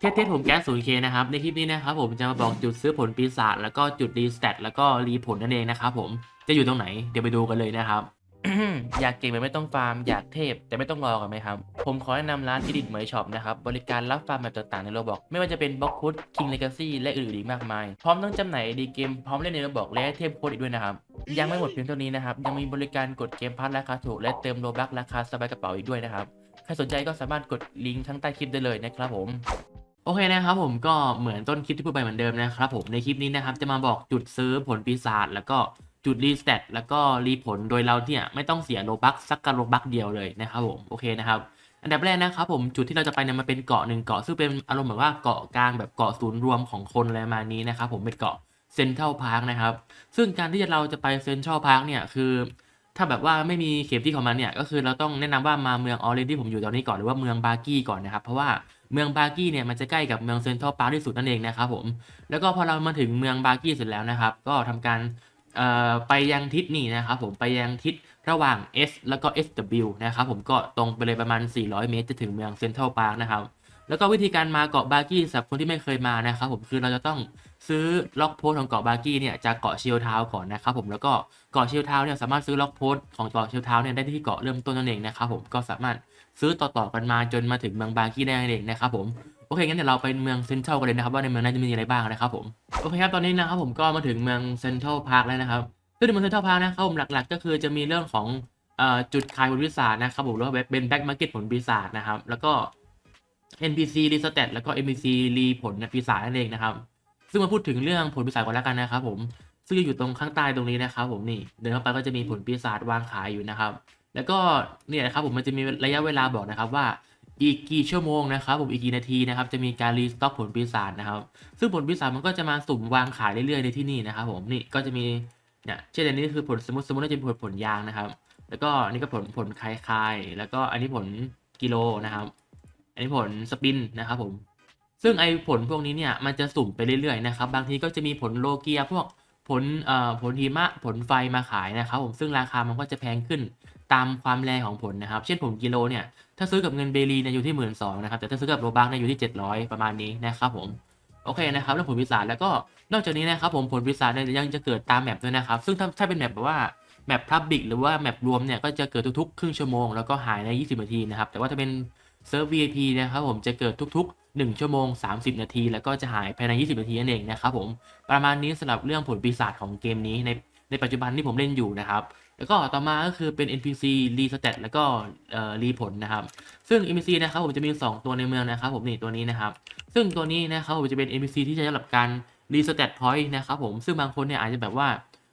เทสเทสผมแก๊ส 0K นย์เคนะครับ ในคลิปนี้นะครับผมจะมาบอกจุดซื้อผลปีศาจแล้วก็จุดรีสเตตแล้วก็รีผลนั่นเองนะครับผมจะอยู่ตรงไหนเดี๋ยวไปดูกันเลยนะครับ อยากเก่งแบบไม่ต้องฟาร์มอยากเทพแต่ไม่ต้องรอกันไหมครับ ผมขอแนะนำร้านที่ดิดเหมยช็อปนะครับ บริการรับฟาร์มแบบต่างๆในโรบอกไม่ว่าจะเป็นบล็อกคุดคิงเลกาซี่และอื่นๆอีกมากมาย พร้อมทั้งจำหน่ายดีเกมพร้อมเล่นในโรบอกและเทพโค้ดอีกด้วยนะครับยังไม่หมดเพียงเท่านี้นะครับยังมีบริการกดเกมพัทราคาถูกและเติมโลบักราคาสบายกระเป๋าอีกด้วยนะครับใครสนใจก็สามารถกดลิงก์ทั้งใต้คลิปได้เลยนะครับผม โอเคนะครับผมก็เหมือนต้นคลิปที่พูดไปเหมือนเดิมนะครับผมในคลิปนี้นะครับจะมาบอกจุดซื้อผลปีศาจแล้วก็จุดรีสเตตแล้วก็รีผลโดยเราเนี่ยไม่ต้องเสียโลบักสักกะโลบักเดียวเลยนะครับผมโอเคนะครับอันดับแรกนะครับผมจุดที่เราจะไปเนี่ยมันเป็นเกาะหนึ่งเกาะซึ่งเป็นอารมณ์แบบว่าเกาะกลางแบบเกาะศูนย์รวมของคนอะไรประมาณนี้นะครับผมเป็นเกาะเซนทรัลพาร์คนะครับซึ่งการที่เราจะไปเซนทรัลพาร์คเนี่ยคือถ้าแบบว่าไม่มีเข็มที่ของมันเนี่ยก็คือเราต้องแนะนำว่ามาเมืองออเรนที่ผมอยู่ตอนนี้ก่อนหรือว่าเมืองบาร์กี้ก่อนนะครับเพราะว่า เมืองบาร์กี้เนี่ยมันจะใกล้กับเมืองเซนทรัลปาร์คที่สุดนั่นเองนะครับผมแล้วก็พอเรามาถึงเมืองบาร์กี้เสร็จแล้วนะครับ ก็ทำการไปยังทิศนี่นะครับผมไปยังทิศระหว่าง S แล้วก็ SW นะครับผมก็ตรงไปเลยประมาณ 400 เมตร จะถึงเมืองเซนทรัลปาร์คนะครับแล้วก็วิธีการมาเกาะบาร์กี้สำหรับคนที่ไม่เคยมานะครับผมคือเราจะต้อง ซื้อล็อกโพสของเกาะบาร์กี้เนี่ยจากเกาะเชียวทาวก่อนนะครับผมแล้วก็เกาะเชียวทาวเนี่ยสามารถซื้อล็อกโพสของเกาะเชียวทาวเนี่ยได้ที่เกาะเริ่มต้นนั่นเองนะครับผมก็สามารถซื้อต่อๆกันมาจนมาถึงเมืองบาร์กี้ได้นั่นเองนะครับผมโอเคงั้นเดี๋ยวเราไปเมืองเซนทรัลกันเลยนะครับว่าในเมืองนั้นจะมีอะไรบ้างนะครับผมโอเคครับตอนนี้นะครับผมก็มาถึงเมืองเซนทรัลพาร์คแล้วนะครับซึ่งในเมืองเซนทรัลพาร์คนะครับผมหลักๆ ก็คือจะมีเรื่องของอจุดขายผลปีศานะครับผมหรือว่าเป็นแบ็กมาร์เก็ตผลปีศาจนะครับแล้วก็ NPC รีสเตตแล้วก็ NPC รีผลปีศาจนั่นเองนะครับ ซึ่งมาพูดถึงเรื่องผลปีศาจก่อนแล้วกันนะครับผมซึ่งจะอยู่ตรงข้างใต้ตรงนี้นะครับผมนี่เดินเข้าไปก็จะมีผลปีศาจวางขายอยู่นะครับ แล้วก็เนี่ยนะครับผมมันจะมีระยะเวลาบอกนะครับว่าอีกกี่ชั่วโมงนะครับผมอีกกี่นาทีนะครับจะมีการรีสต็อกผลปีศาจนะครับซึ่งผลปีศาจมันก็จะมาสุ่มวางขายเรื่อยๆในที่นี่นะครับผมนี่ก็จะมีเนี่ยเช่นอันนี้คือผลสมมติสมมติว่าจะเป็นผลผลยางนะครับ แล้วก็อันนี้ก็ผลผลคลายคายๆแล้วก็อันนี้ผลกิโลนะครับ อันนี้ผลสปินนะครับผม ซึ่งไอ้ผลพวกนี้เนี่ยมันจะสุ่มไปเรื่อยๆนะครับ บางทีก็จะมีผลโลเกียพวกผลเอ่อผลหิมะผลไฟมาขายนะครับ ผมซึ่งราคามันก็จะแพงขึ้นตามความแรงของผลนะครับ เช่นผลกิโลเนี่ยถ้าซื้อกับเงินเบลีเนี่ยอยู่ที่หมื่นสองนะครับแต่ถ้าซื้อกับโลบักเนี่ยอยู่ที่เจ็ดร้อยประมาณนี้นะครับผมโอเคนะครับเรื่องผลวิสาแล้วก็นอกจากนี้นะครับผมผลวิสาเนี่ยยังจะเกิดตามแมปด้วยนะครับ ซึ่งถ้าถ้าเป็นแมปแบบว่าแมปพับบิกหรือว่าแมปรวมเนี่ยก็จะเกิดทุกๆ ครึ่งชั่วโมงแล้วก็หายใน 20 นาทีนะครับแต่ว่าถ้าเป็นเซิร์ฟ VIP นะครับผมจะเกิดทุกๆ 1 ชั่วโมง 30 นาที แล้วก็จะหายภายใน 20 นาทีนั่นเองนะครับผมประมาณนี้สำหรับเรื่องผลปีศาจของเกมนี้ในในปัจจุบันที่ผมเล่นอยู่นะครับ แล้วก็ต่อมาก็คือเป็น NPC รีสเตตแล้วก็เอ่อรีผลนะครับ ซึ่ง NPC นะครับผมจะมี 2 ตัวในเมืองนะครับผมนี่ตัวนี้นะครับ ซึ่งตัวนี้นะครับผมจะเป็น NPC ที่ใช้สำหรับการรีสเตตพอยต์นะครับผมซึ่งบางคนเนี่ยอาจจะแบบว่า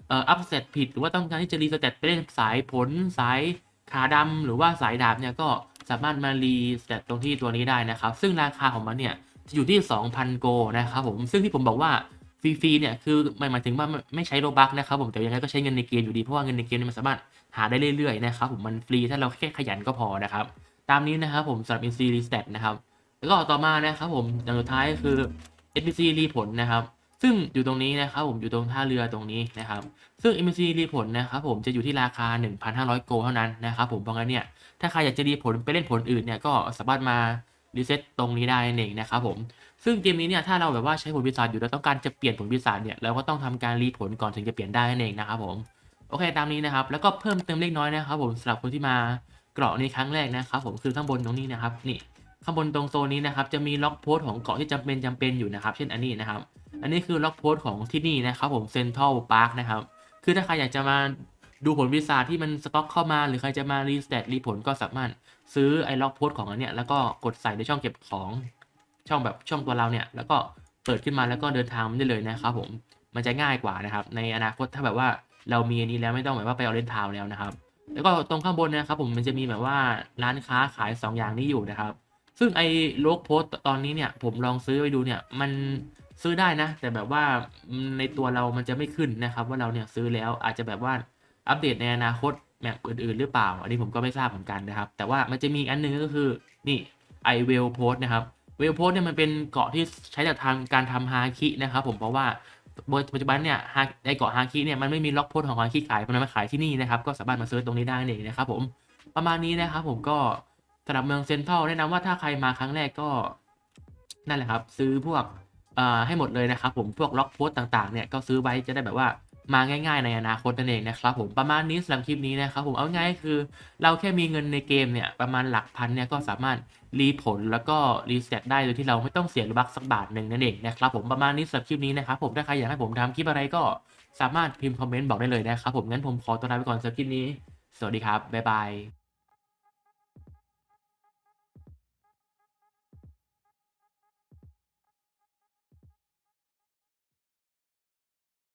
เอ่ออัพเซตผิดหรือว่าต้องการที่จะรีสเตตไปเล่นสายผลสายขาดำหรือว่าสายดาบเนี่ยก็ สามารถมารีสเตตตรงที่ตัวนี้ได้นะครับ ซึ่งราคาของมันเนี่ยจะอยู่ที่ 2,000 โกนะครับผมซึ่งที่ผมบอกว่าฟรีๆเนี่ยคือหมายหมายถึงว่าไม่ใช้โลบักนะครับผมแต่ยังไงก็ใช้เงินในเกมอยู่ดีเพราะว่าเงินในเกมเนี่ยมันสามารถหาได้เรื่อยๆนะครับผมมันฟรีถ้าเราแค่ขยันก็พอนะครับตามนี้นะครับผมสำหรับ NC Restat นะครับแล้วก็ต่อมานะครับผมอย่างสุดท้ายคือ NPC รีผลนะครับ ซึ่งอยู่ตรงนี้นะครับผมอยู่ตรงท่าเรือตรงนี้นะครับ ซึ่ง NPC รีผลนะครับผมจะอยู่ที่ราคา 1,500 โกเท่านั้นนะครับผมเพราะงั้นเนี่ยถ้าใครอยากจะรีผลไปเล่นผลอื่นเนี่ยก็สามารถมารีเซ็ตตรงนี้ได้เองนะครับผมซึ่งเกมนี้เนี่ยถ้าเราแบบว่าใช้ผลปีศาจอยู่แล้วต้องการจะเปลี่ยนผลปีศาจเนี่ยเราก็ต้องทำการรีผลก่อนถึงจะเปลี่ยนได้เองนะครับผมโอเคตามนี้นะครับ แล้วก็เพิ่มเติมเล็กน้อยนะครับผมสำหรับคนที่มาเกาะในครั้งแรกนะครับผมคือข้างบนตรงนี้นะครับนี่ข้างบนตรงโซนนี้นะครับจะมีล็อกโพสต์ของเกาะที่จำเป็นจำเป็นอยู่นะครับ เช่นอันนี้นะครับ อันนี้คือล็อกโพสต์ของที่นี่นะครับผมเซ็นทรัลพาร์คนะครับ คือถ้าใครอยากจะมาดูผลวิสาที่มันสต็อกเข้ามา หรือใครจะมารีสเตตรีผลก็สามารถซื้อไอ้ล็อกโพสต์ของอันเนี้ยแล้วก็กดใส่ในช่องเก็บของช่องแบบช่องตัวเราเนี่ย แล้วก็เปิดขึ้นมาแล้วก็เดินทางมันได้เลยนะครับผมมันจะง่ายกว่านะครับ ในอนาคตถ้าแบบว่าเรามีอันนี้แล้วไม่ต้องแบบว่าไปเอาเล่นทาวน์แล้วนะครับ แล้วก็ตรงข้างบนนะครับผมมันจะมีแบบว่าร้านค้าขายสองอย่างนี้อยู่นะครับ ซึ่งไอ้โลกโพสต์ตอนนี้เนี่ยผมลองซื้อไปดูเนี่ยมัน ซื้อได้นะ แต่แบบว่าในตัวเรามันจะไม่ขึ้นนะครับ ว่าเราเนี่ยซื้อแล้วอาจจะแบบว่าอัปเดตในอนาคตแมปอื่นๆ หรือเปล่า อันนี้ผมก็ไม่ทราบเหมือนกันนะครับ แต่ว่ามันจะมีอันหนึงก็คือนี่ไอเวลโพสนะครับเวลโพสเนี่ยมันเป็นเกาะที่ใช้จากทางการทำฮาคินะครับ ผมเพราะว่าปัจจุบันเนี่ยในเกาะฮาคิเนี่ยมันไม่มีล็อกโพสของฮาคิขายมันมาขายที่นี่นะครับก็สามารถมาซื้อตรงนี้ได้เองนะครับผมประมาณนี้นะครับผมก็สำหรับเมืองเซนทรัลแนะนำว่าถ้าใครมาครั้งแรกก็นั่นแหละครับ ซื้อพวกเอ่อ ให้หมดเลยนะครับผมพวกล็อกโพสต์ต่างๆเนี่ยก็ซื้อไว้จะได้แบบว่ามาง่ายๆในอนาคตนั่นเองนะครับผมประมาณนี้สำหรับคลิปนี้นะครับผมเอาง่ายคือ เราแค่มีเงินในเกมเนี่ยประมาณหลักพันเนี่ยก็สามารถรีผลแล้วก็รีสเตตได้โดยที่เราไม่ต้องเสียบัคสักบาทหนึ่งนั่นเองนะครับผมประมาณนี้สำหรับคลิปนี้นะครับผมถ้าใครอยากให้ผมทำคลิปอะไรก็สามารถพิมพ์คอมเมนต์บอกได้เลยนะครับผมงั้นผมขอตัวลาไปก่อนสำหรับคลิปนี้ สวัสดีครับบ๊ายบาย